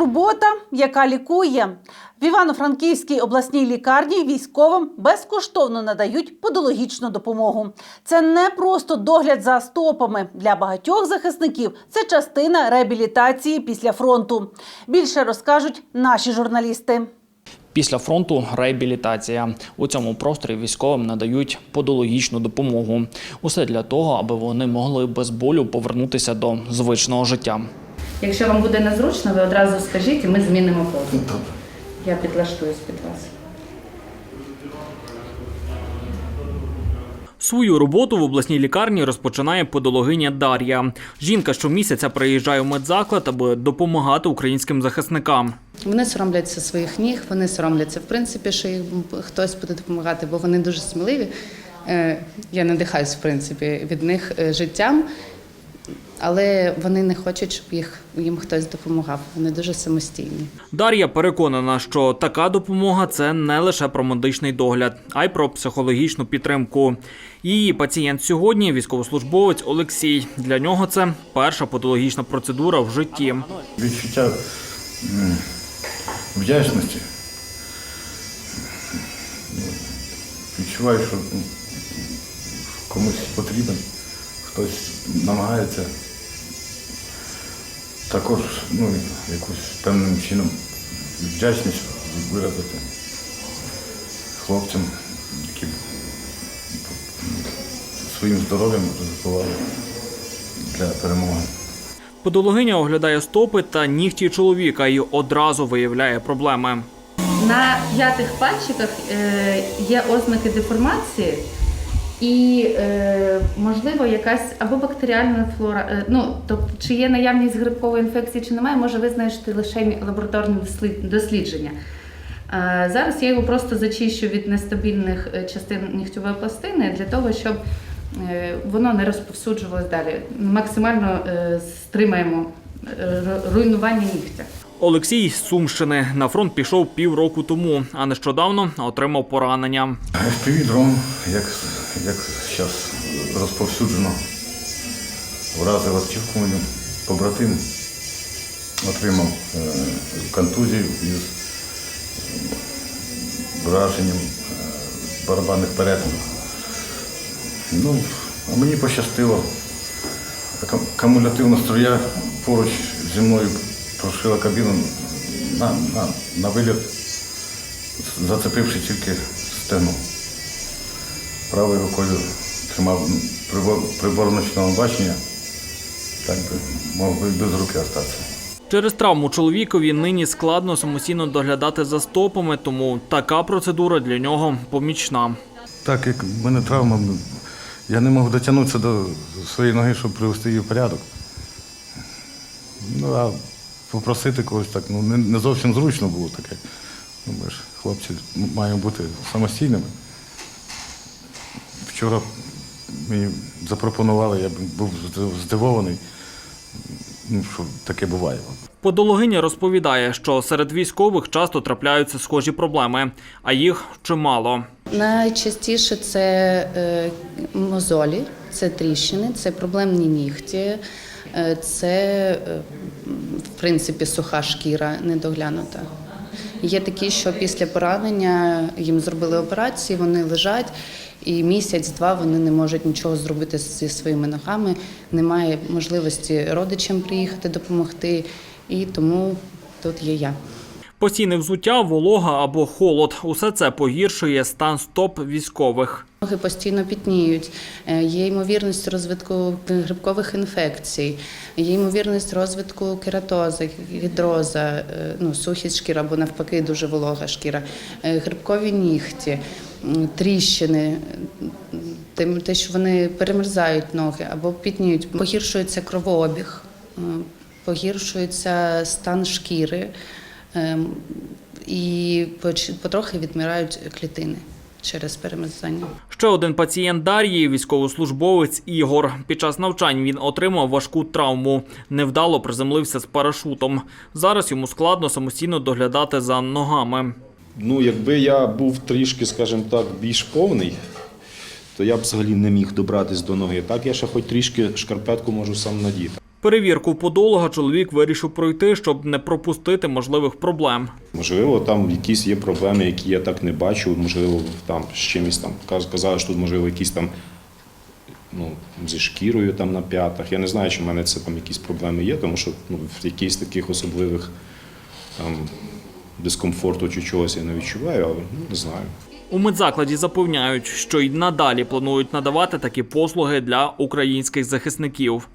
турбота, яка лікує. В Івано-Франківській обласній лікарні військовим безкоштовно надають подологічну допомогу. Це не просто догляд за стопами. Для багатьох захисників це частина реабілітації після фронту. Більше розкажуть наші журналісти. Після фронту реабілітація. У цьому просторі військовим надають подологічну допомогу. Усе для того, аби вони могли без болю повернутися до звичного життя. Якщо вам буде незручно, ви одразу скажіть, і ми змінимо позу. Я підлаштуюсь під вас. Свою роботу в обласній лікарні розпочинає подологиня Дар'я. Жінка щомісяця приїжджає в медзаклад, аби допомагати українським захисникам. Вони соромляться своїх ніг, вони соромляться, в принципі, що їм хтось буде допомагати, бо вони дуже сміливі. Е, Я надихаюсь, в принципі, від них е, життям, але вони не хочуть, щоб їх, їм хтось допомагав. Вони дуже самостійні. Дар'я переконана, що така допомога це не лише про медичний догляд, а й про психологічну підтримку. Її пацієнт сьогодні військовослужбовець Олексій. Для нього це перша подологічна процедура в житті. Відчуття вдячності. Відчуваю, що комусь потрібен, хтось намагається також ну, якусь певним чином вдячність виразити хлопцям, які своїм здоров'ям ризикували для перемоги. Подологиня оглядає стопи та нігті чоловіка і одразу виявляє проблеми. На п'ятих пальчиках е, є ознаки деформації. І е, можливо якась або бактеріальна флора, е, ну тобто, чи є наявність грибкової інфекції, чи немає, може визначити лише лабораторне дослід- дослідження. Е, зараз я його просто зачищу від нестабільних е, частин нігтьової пластини для того, щоб воно не розповсюджувалось далі. Максимально стримаємо руйнування нігтя. Олексій з Сумщини на фронт пішов півроку тому, а нещодавно отримав поранення. FPV як, як зараз розповсюджено, вразив автівку побратим отримав е, контузію із е, враженням е, барабанних перетинів. Ну, а мені пощастило. Акумулятивна струя поруч зі мною прошила кабіну на, на, на виліт, зацепивши тільки стегну. Правою рукою тримав прибор, прибор ночного бачення, так би мог би без руки остатися. Через травму чоловікові нині складно самостійно доглядати за стопами, тому така процедура для нього помічна. Так як в мене травма, я не можу дотягнутися до своєї ноги, щоб привести її в порядок. Ну, а попросити когось так, ну, не, не зовсім зручно було таке. Ну, ми ж хлопці мають бути самостійними. Вчора мені запропонували, я був здивований, ну, що таке буває. Подологиня розповідає, що серед військових часто трапляються схожі проблеми, а їх чимало. Найчастіше це е, мозолі, це тріщини, це проблемні нігті, е, це е, в принципі суха шкіра недоглянута. Є такі, що після поранення їм зробили операції, вони лежать. І місяць-два вони не можуть нічого зробити зі своїми ногами. Немає можливості родичам приїхати допомогти, і тому тут є я. Постійне взуття, волога або холод. Усе це погіршує стан стоп військових. Ноги постійно пітніють, е, є ймовірність розвитку грибкових інфекцій, є ймовірність розвитку кератози, гідроза, е, ну, сухість шкіри або навпаки дуже волога шкіра, е, грибкові нігті, тріщини, те- що вони перемерзають ноги або пітніють, погіршується кровообіг, погіршується стан шкіри і поч- потрохи відмирають клітини через перемерзання. Ще один пацієнт Дар'ї, військовослужбовець Ігор. Під час навчань він отримав важку травму. Невдало приземлився з парашутом. Зараз йому складно самостійно доглядати за ногами. Ну, якби я був трішки, скажімо так, більш повний, то я б взагалі не міг добратись до ноги. Так я ще хоч трішки шкарпетку можу сам надіти. Перевірку подолога чоловік вирішив пройти, щоб не пропустити можливих проблем. Можливо, там якісь є проблеми, які я так не бачу. Можливо, там з чимось там каз- казали, що тут можливо якісь там ну, зі шкірою там на п'ятах. Я не знаю, чи в мене це там якісь проблеми є, тому що ну, в якихось таких особливих там дискомфорту чи чогось я не відчуваю, але ну, не знаю. У медзакладі запевняють, що й надалі планують надавати такі послуги для українських захисників.